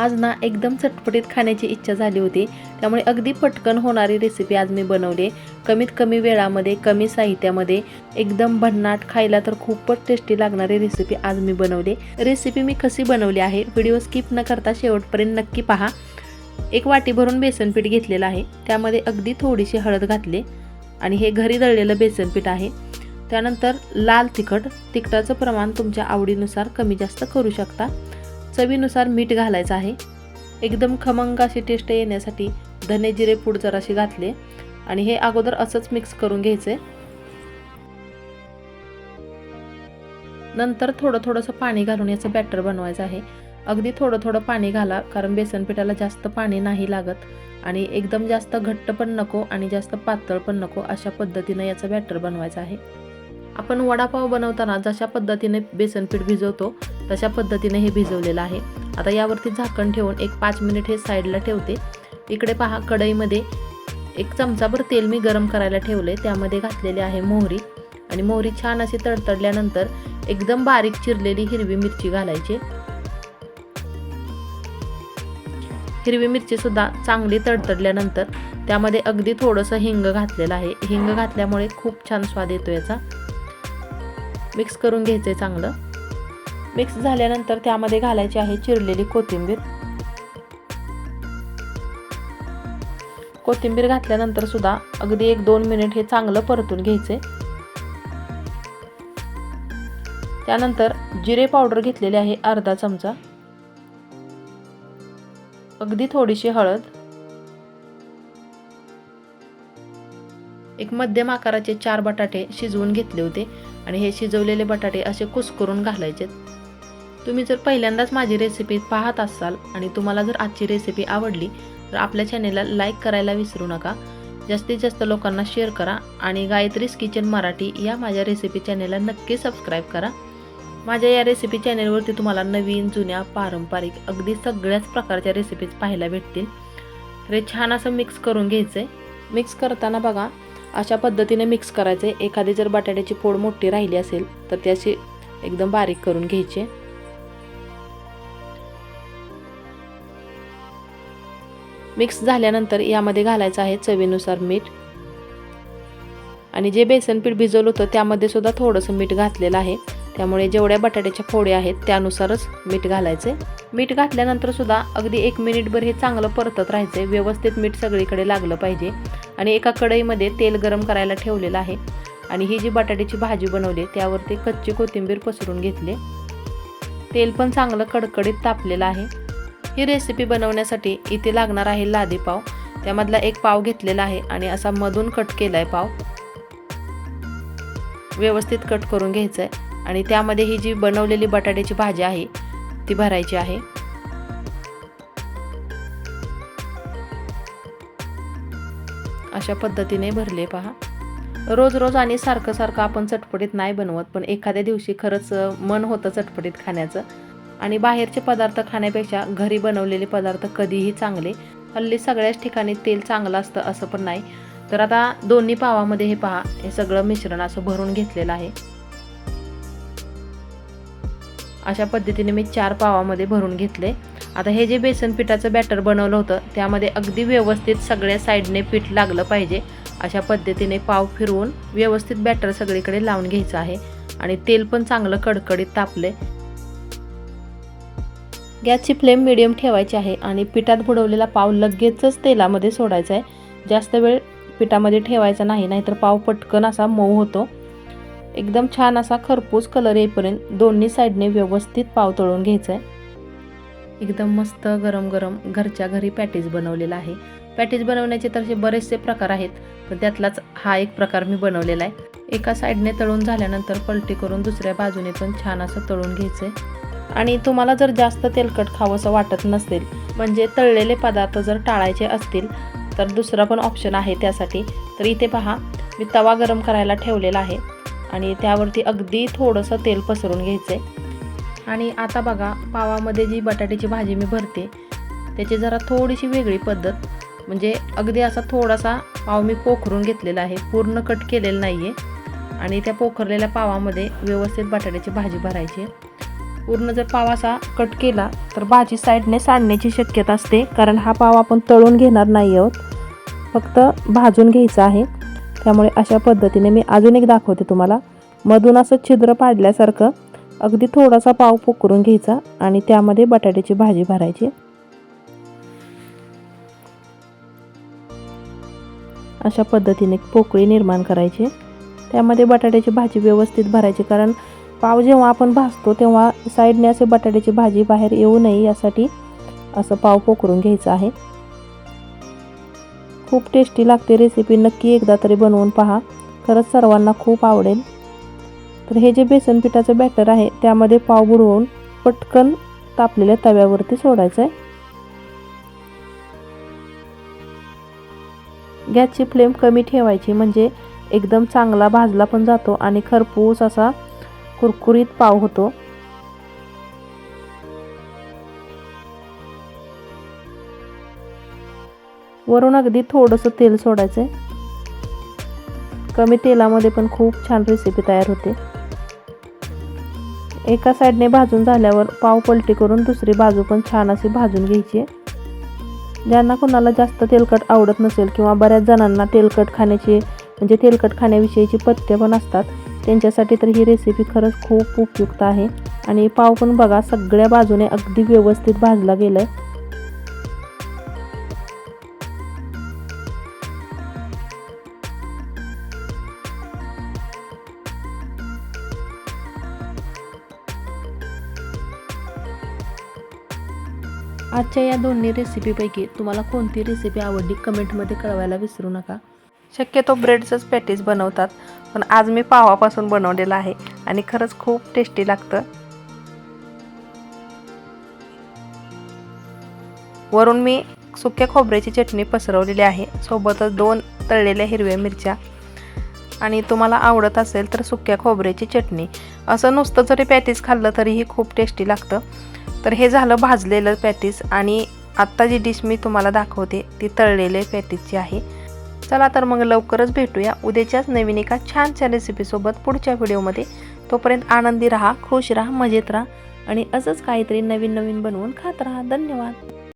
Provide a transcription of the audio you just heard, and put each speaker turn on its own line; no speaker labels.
आज ना एकदम चटपटीत खाण्याची इच्छा झाली होती. त्यामुळे अगदी पटकन होणारी रेसिपी आज मी बनवली. कमीत कमी वेळामध्ये कमी साहित्यामध्ये एकदम भन्नाट खायला तर खूपच टेस्टी लागणारी रेसिपी आज मी बनवली. रेसिपी मी कशी बनवली आहे व्हिडिओ स्किप न करता शेवटपर्यंत नक्की पहा. एक वाटी भरून बेसनपीठ घेतलेलं आहे. त्यामध्ये अगदी थोडीशी हळद घातली आणि हे घरी दळलेलं बेसनपीठ आहे. त्यानंतर लाल तिखट तिखटाचं प्रमाण तुमच्या आवडीनुसार कमी जास्त करू शकता. चवीनुसार मीठ घालायचं आहे. एकदम खमंग अशी टेस्ट येण्यासाठी धने जिरे पूड जराशी घातले आणि हे अगोदर असंच मिक्स करून घ्यायचे. नंतर थोडं थोडंसं पाणी घालून याचं बॅटर बनवायचं आहे. अगदी थोडं थोडं पाणी घाला कारण बेसन पिठाला जास्त पाणी नाही लागत आणि एकदम जास्त घट्ट पण नको आणि जास्त पातळ पण नको अशा पद्धतीनं याचं बॅटर बनवायचं आहे. आपण वडापाव बनवताना जशा पद्धतीने बेसन पीठ भिजवतो तशा पद्धतीने हे भिजवलेलं आहे. आता यावरती झाकण ठेवून एक पाच मिनिट हे साईडला ठेवते. इकडे पहा कढईमध्ये एक चमचाभर तेल मी गरम करायला ठेवले त्यामध्ये घातलेले आहे मोहरी. आणि मोहरी छान अशी तडतडल्यानंतर एकदम बारीक चिरलेली हिरवी मिरची घालायची. हिरवी मिरची सुद्धा चांगली तडतडल्यानंतर त्यामध्ये अगदी थोडंसं हिंग घातलेलं आहे. हिंग घातल्यामुळे खूप छान स्वाद येतो याचा. मिक्स करून घ्यायचं आहे चांगलं. मिक्स झाल्यानंतर त्यामध्ये घालायची आहे चिरलेली कोथिंबीर. कोथिंबीर घातल्यानंतर सुद्धा अगदी एक दोन मिनिट हे चांगलं परतून घ्यायचे. त्यानंतर जिरे पावडर घेतलेले आहे अर्धा चमचा. अगदी थोडीशी हळद. एक मध्यम आकाराचे चार बटाटे शिजवून घेतले होते आणि हे शिजवलेले बटाटे असे कुस्करून घालायचे तुम्ही जर पहिल्यांदाच माझी रेसिपी पाहत असाल आणि तुम्हाला जर आजची रेसिपी आवडली तर आपल्या चॅनेलला लाईक करायला विसरू नका. जास्तीत जास्त लोकांना शेअर करा आणि गायत्रीज किचन मराठी या माझ्या रेसिपी चॅनेलला नक्की सबस्क्राईब करा. माझ्या या रेसिपी चॅनेलवरती तुम्हाला नवीन जुन्या पारंपरिक अगदी सगळ्याच प्रकारच्या रेसिपीज पाहायला भेटतील. तर हे छान असं मिक्स करून घ्यायचं आहे मिक्स करताना बघा अशा पद्धतीने मिक्स करायचे एखादी जर बटाट्याची फोड मोठी राहिली असेल तर ती अशी एकदम बारीक करून घ्यायची. मिक्स झाल्यानंतर यामध्ये घालायचं आहे चवीनुसार मीठ. आणि जे बेसन पीठ भिजवलं होतं त्यामध्ये सुद्धा थोडंसं मीठ घातलेलं आहे. त्यामुळे जेवढ्या बटाट्याच्या फोड्या आहेत त्यानुसारच मीठ घालायचे मीठ घातल्यानंतर सुद्धा अगदी एक मिनिटभर हे चांगलं परतत राहायचे व्यवस्थित मीठ सगळीकडे लागलं पाहिजे. आणि एका कढईमध्ये तेल गरम करायला ठेवलेलं आहे. आणि ही जी बटाट्याची भाजी बनवली त्यावरती कच्ची कोथिंबीर पसरून घेतली. तेल पण चांगलं कडकडीत तापलेलं आहे. ही रेसिपी बनवण्यासाठी इथे लागणार आहे लादी पाव. त्यामधला एक पाव घेतलेला आहे आणि असा मधून कट केला आहे पाव. व्यवस्थित कट करून घ्यायचं आहे आणि त्यामध्ये ही जी बनवलेली बटाट्याची भाजी आहे ती भरायची आहे. अशा पद्धतीने भरले पहा. रोज रोज आणि सारखं सारखं आपण चटपटीत नाही बनवत पण एखाद्या दिवशी खरंच मन होतं चटपटीत खाण्याचं. आणि बाहेरचे पदार्थ खाण्यापेक्षा घरी बनवलेले पदार्थ कधीही चांगले. हल्ली सगळ्याच ठिकाणी तेल चांगलं असतं असं पण नाही. तर आता दोन्ही पावामध्ये हे पहा हे सगळं मिश्रण असं भरून घेतलेलं आहे. अशा पद्धतीने मी चार पावामध्ये भरून घेतले. आता हे जे बेसन पिठाचं बॅटर बनवलं होतं त्यामध्ये अगदी व्यवस्थित सगळ्या साईडने पीठ लागलं पाहिजे. अशा पद्धतीने पाव फिरवून व्यवस्थित बॅटर सगळीकडे लावून घ्यायचं आहे. आणि तेल पण चांगलं कडकडीत तापले गॅसची फ्लेम मिडियम ठेवायची आहे आणि पिठात बुडवलेला पाव लगेचच तेलामध्ये सोडायचा आहे. जास्त वेळ पिठामध्ये ठेवायचा नाही नाहीतर पाव पटकन असा मऊ होतो. एकदम छान असा खरपूस कलर येईपर्यंत दोन्ही साईडने व्यवस्थित पाव तळून घ्यायचा आहे. एकदम मस्त गरम गरम घरच्या घरी पॅटीज बनवलेला आहे. पॅटीज बनवण्याचे तसे बरेचसे प्रकार आहेत पण त्यातलाच हा एक प्रकार मी बनवलेला आहे. एका साईडने तळून झाल्यानंतर पलटी करून दुसऱ्या बाजूने पण छान असं तळून घ्यायचं आहे आणि तुम्हाला जर जास्त तेलकट खावंसं वाटत नसेल म्हणजे तळलेले पदार्थ जर टाळायचे असतील तर दुसरा पण ऑप्शन आहे त्यासाठी. तर इथे पहा मी तवा गरम करायला ठेवलेला आहे आणि त्यावरती अगदी थोडंसं तेल पसरून घ्यायचं आहे आणि आता बघा पावामध्ये जी बटाट्याची भाजी मी भरते त्याची जरा थोडीशी वेगळी पद्धत. म्हणजे अगदी असा थोडासा पाव मी पोखरून घेतलेला आहे पूर्ण कट केलेलं नाही आहे आणि त्या पोखरलेल्या पावामध्ये व्यवस्थित बटाट्याची भाजी भरायची आहे. पूर्ण जर पाव असा कट केला तर भाजी साईडने सांडण्याची शक्यता असते कारण हा पाव आपण तळून घेणार नाही आहोत. फक्त भाजून घ्यायचा आहे. त्यामुळे अशा पद्धतीने मी अजून एक दाखवते तुम्हाला. मधून असं छिद्र पाडल्यासारखं अगदी थोडासा पाव पोकरून घ्यायचा आणि त्यामध्ये बटाट्याची भाजी भरायची. अशा पद्धतीने पोकळी निर्माण करायची. त्यामध्ये बटाट्याची भाजी व्यवस्थित भरायची कारण पाव जेव्हा आपण भाजतो तेव्हा साईडने असे बटाट्याची भाजी बाहेर येऊ नये यासाठी असं पाव पोकरून घ्यायचं आहे. खूप टेस्टी लागते रेसिपी नक्की एकदा तरी बनवून पहा. खरंच सर्वांना खूप आवडेल. तर हे जे बेसन पिठाचं बॅटर आहे त्यामध्ये पाव बुडवून पटकन तापलेल्या तव्यावरती सोडायचं आहे गॅसची फ्लेम कमी ठेवायची म्हणजे एकदम चांगला भाजला पण जातो आणि खरपूस असा कुरकुरीत पाव होतो. वरून अगदी थोडंसं तेल सोडायचं कमी तेलामध्ये पण खूप छान रेसिपी तयार होते. एका साईडने भाजून झाल्यावर पाव पलटी करून दुसरी बाजू पण छान अशी भाजून घ्यायची. ज्यांना कोणाला जास्त तेलकट आवडत नसेल किंवा बऱ्याच जणांना तेलकट खाण्याची म्हणजे तेलकट खाण्याविषयीची पथ्य पण असतात त्यांच्यासाठी तर ही रेसिपी खरंच खूप उपयुक्त आहे. आणि पाव पण बघा सगळ्या बाजूने अगदी व्यवस्थित भाजला गेलाय. आजच्या या दोन्ही रेसिपीपैकी तुम्हाला कोणती रेसिपी आवडली कमेंटमध्ये कळवायला विसरू नका. शक्यतो ब्रेडचंच पॅटीस बनवतात पण आज मी पावापासून बनवलेलं आहे आणि खरंच खूप टेस्टी लागतं. वरून मी सुक्या खोबऱ्याची चटणी पसरवलेली आहे. सोबतच दोन तळलेल्या हिरव्या मिरच्या. आणि तुम्हाला आवडत असेल तर सुक्या खोबऱ्याची चटणी. असं नुसतं जरी पॅटीस खाल्लं तरीही खूप टेस्टी लागतं. तर हे झालं भाजलेलं पॅटीस आणि आत्ता जी डिश मी तुम्हाला दाखवते ती तळलेले पॅटीसची आहे. चला तर मग लवकरच भेटूया. उद्याच्याच नवीन एका छानशा रेसिपीसोबत पुढच्या व्हिडिओमध्ये. तोपर्यंत आनंदी राहा खुश राहा मजेत राहा आणि असंच काहीतरी नवीन नवीन बनवून खात राहा. धन्यवाद.